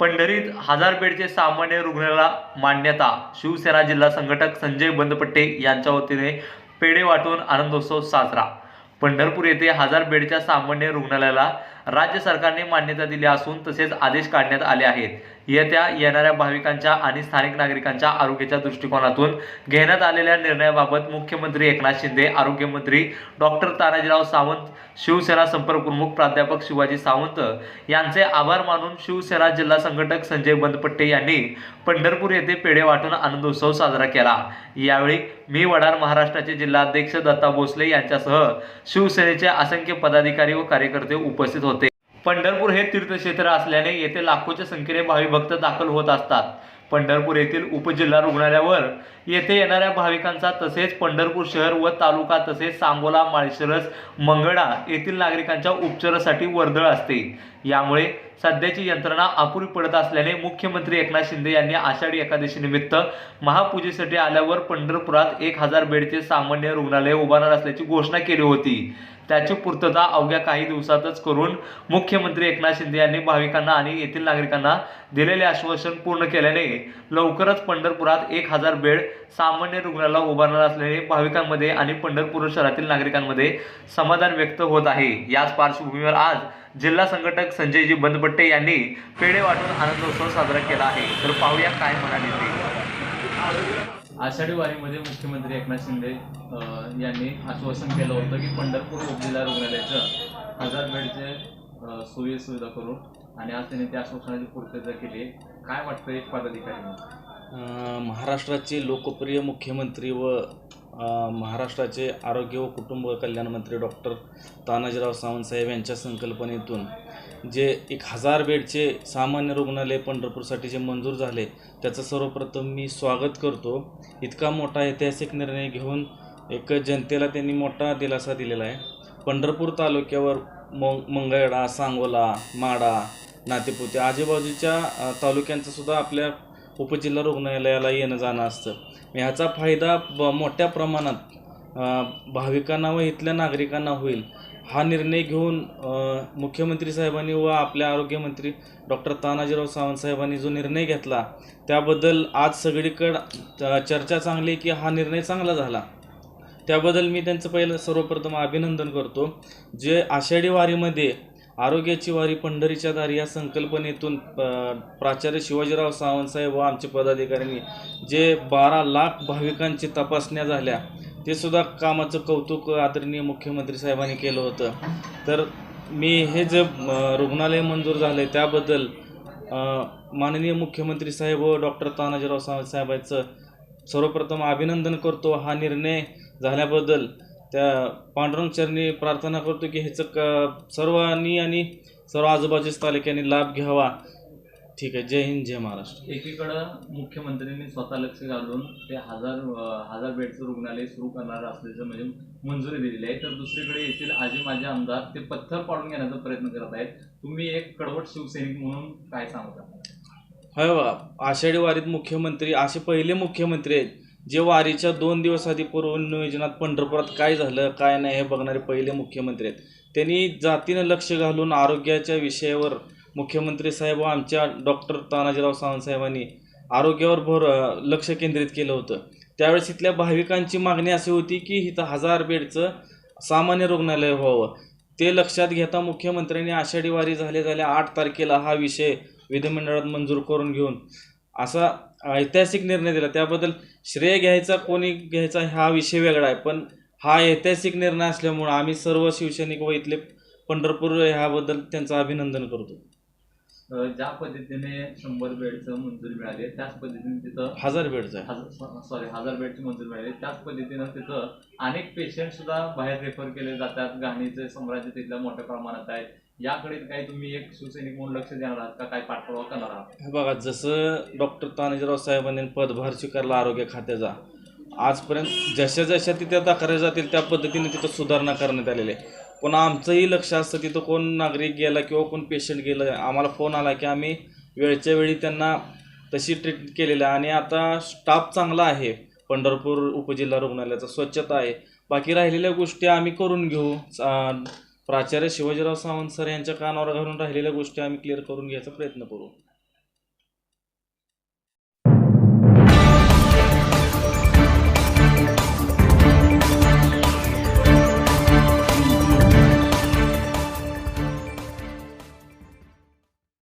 पंढरीत हजार बेडचे सामान्य रुग्णाला मान्यता. शिवसेना जिल्हा संघटक संजय बंदपट्टे यांच्या वतीने पेढे वाटून आनंदोत्सव साजरा. पंढरपूर येथे हजार बेडच्या सामान्य रुग्णालयाला राज्य सरकारने मान्यता दिली असून तसेच आदेश काढण्यात आले आहेत. येत्या येणाऱ्या भाविकांच्या आणि स्थानिक नागरिकांच्या आरोग्याच्या दृष्टिकोनातून घेण्यात आलेल्या निर्णयाबाबत मुख्यमंत्री एकनाथ शिंदे आरोग्यमंत्री डॉक्टर तानाजीराव सावंत शिवसेना संपर्क प्रमुख प्राध्यापक शिवाजी सावंत यांचे आभार मानून शिवसेना जिल्हा संघटक संजय बंदपट्टे यांनी पंढरपूर येथे पेढे वाटून आनंदोत्सव साजरा केला. यावेळी मी वडार महाराष्ट्राचे जिल्हाध्यक्ष दत्ता भोसले यांच्यासह शिवसेनेचे असंख्य पदाधिकारी व कार्यकर्ते उपस्थित होते. पंढरपूर हे तीर्थक्षेत्र असल्याने येथे लाखोच्या संख्येने भाविक भक्त दाखल होत असतात. पंढरपूर येथील उपजिल्हा रुग्णालयावर येथे येणाऱ्या भाविकांचा तसेच पंढरपूर शहर व तालुका तसेच सांगोला माळशिरस मंगळा येथील नागरिकांच्या उपचारासाठी वर्दळ असते. यामुळे सध्याची यंत्रणा अपुरी पडत असल्याने मुख्यमंत्री एकनाथ शिंदे यांनी आषाढी एकादशीनिमित्त महापूजेसाठी आल्यावर पंढरपुरात एक हजार बेडचे सामान्य रुग्णालय उभारणार असल्याची घोषणा केली होती. त्याची पूर्तता अवघ्या काही दिवसातच करून मुख्यमंत्री एकनाथ शिंदे यांनी भाविकांना आणि येथील नागरिकांना दिलेले आश्वासन पूर्ण केल्याने लवकरच पंढरपुरात एक हजार बेड सामान्य रुग्णाला उभारणार असल्याने भाविकांमध्ये आणि पंढरपूर शहरातील नागरिकांमध्ये समाधान व्यक्त होत आहे. याच पार्श्वभूमीवर आज जिल्हा संघटक संजयजी बंदपट्टे यांनी पेढे वाटून आनंदोत्सव साजरा केला आहे. तर पाहूया काय म्हणाले ते. आषाढी वारीमध्ये मुख्यमंत्री एकनाथ शिंदे यांनी आश्वासन केलं होतं की पंढरपूर उपजिल्हा रुग्णालयाचं हजार बेडचे सोयी सुविधा करून आणि आज त्यांनी त्या आश्वासनाची पूर्तता केली. काय वाटतं एक पदाधिकारी म्हणून? महाराष्ट्राचे लोकप्रिय मुख्यमंत्री व महाराष्ट्राचे आरोग्य व कुटुंब कल्याण मंत्री डॉक्टर तानाजीराव सावंतसाहेब यांच्या संकल्पनेतून जे एक हजार बेडचे सामान्य रुग्णालय पंढरपूरसाठी जे मंजूर झाले त्याचं सर्वप्रथम मी स्वागत करतो इतका मोठा ऐतिहासिक निर्णय घेऊन एक जनतेला त्यांनी मोठा दिलासा दिलेला आहे पंढरपूर तालुक्यावर मं मंगळवेढा सांगोला माडा नातेपुते. आजूबाजूच्या तालुक्यांचं सुद्धा आपल्या उपजिल्हा रुग्णालयाला येणं जाणं असतं. ह्याचा फायदा ब मोठ्या प्रमाणात भाविकांना व इथल्या नागरिकांना होईल. हा निर्णय घेऊन मुख्यमंत्री साहेबांनी व आपल्या आरोग्यमंत्री डॉक्टर तानाजीराव सावंत साहेबांनी जो निर्णय घेतला त्याबद्दल आज सगळीकडं चर्चा चांगली की हा निर्णय चांगला झाला. त्याबद्दल मी त्यांचं पहिलं सर्वप्रथम अभिनंदन करतो. जे आषाढी वारीमध्ये आरोग्याची वारी पंढरीच्या दारी या संकल्पनेतून प्राचार्य शिवाजीराव सावंतसाहेब व आमचे पदाधिकाऱ्यांनी जे बारा लाख भाविकांची तपासण्या झाल्या ते सुद्धा कामाचं कौतुक आदरणीय मुख्यमंत्री साहेबांनी केलं होतं. तर मी हे जे रुग्णालय मंजूर झालं आहे त्याबद्दल माननीय मुख्यमंत्री साहेब व डॉक्टर तानाजीराव सावंत साहेबांचं सर्वप्रथम अभिनंदन करतो. हा निर्णय झाल्याबद्दल त्या पांडुरंग चरणी प्रार्थना करतो की ह्याचं क सर्वांनी आणि सर्व आजूबाजूच्या तालुक्यांनी लाभ घ्यावा. ठीक आहे. जय हिंद जय महाराष्ट्र. एकीकडं मुख्यमंत्र्यांनी स्वतः लक्ष घालून ते हजार हजार बेडचं रुग्णालय सुरू करणार असल्याचं म्हणजे मंजुरी दिलेली आहे. तर दुसरीकडे येथील आजी माझे आमदार ते पत्थर पाडून घेण्याचा प्रयत्न करत आहेत. तुम्ही एक कडवट शिवसैनिक म्हणून काय सांगता? होय आषाढी वारीत मुख्यमंत्री असे पहिले मुख्यमंत्री आहेत. जे वारीच्या दोन दिवस आधी पूर्व नियोजनात पंढरपुरात काय झालं काय नाही हे बघणारे पहिले मुख्यमंत्री आहेत. त्यांनी जातीनं लक्ष घालून आरोग्याच्या विषयावर मुख्यमंत्री साहेब व आमच्या डॉक्टर तानाजीराव सावंतसाहेबांनी आरोग्यावर भर लक्ष केंद्रित केलं होतं. त्यावेळेस इथल्या भाविकांची मागणी अशी होती की इथं हजार बेडचं सामान्य रुग्णालय व्हावं. ते लक्षात घेता मुख्यमंत्र्यांनी आषाढी वारी झाले झाल्या आठ तारखेला हा विषय विधिमंडळात मंजूर करून घेऊन असा ऐतिहासिक निर्णय दिला. त्याबद्दल श्रेय घ्यायचा कोणी घ्यायचा हा विषय वेगळा आहे. पण हा ऐतिहासिक निर्णय असल्यामुळं आम्ही सर्व शिवसैनिक व इथले पंढरपूर ह्याबद्दल त्यांचं अभिनंदन करतो. ज्या पद्धतीने शंभर बेडचं मंजुरी मिळाली आहे, त्याच पद्धतीने तिथं हजार बेडचं आहे. सॉरी हजार बेडची मंजुरी मिळाली. त्याच पद्धतीनं तिथं अनेक पेशंट सुद्धा बाहेर रेफर केले जातात. घाणीचे साम्राज्य तिथल्या मोठ्या प्रमाणात आहे. याकडे काही तुम्ही एक शिवसैनिक म्हणून लक्ष देणार आहात का? काय पाठपुरावा करणार आहात? हे बघा जसं डॉक्टर तानाजीराव साहेबांनी पदभार स्वीकारला आरोग्य खात्याचा आजपर्यंत जशा जशा तिथे तक्रारी जातील त्या पद्धतीने तिथं सुधारणा करण्यात आलेली आहे. पण आमचंही लक्ष असतं तिथं कोण नागरिक गेला किंवा कोण पेशंट गेलं आम्हाला फोन आला की आम्ही वेळच्या वेळी त्यांना तशी ट्रीट केलेली आहे. आणि आता स्टाफ चांगला आहे पंढरपूर उपजिल्हा रुग्णालयाचा स्वच्छता आहे. बाकी राहिलेल्या गोष्टी आम्ही करून घेऊ. प्राचार्य शिवाजीराव सावंत सर यांच्या कानावर घालून राहिलेल्या गोष्टी आम्ही क्लिअर करून घ्यायचा प्रयत्न करू.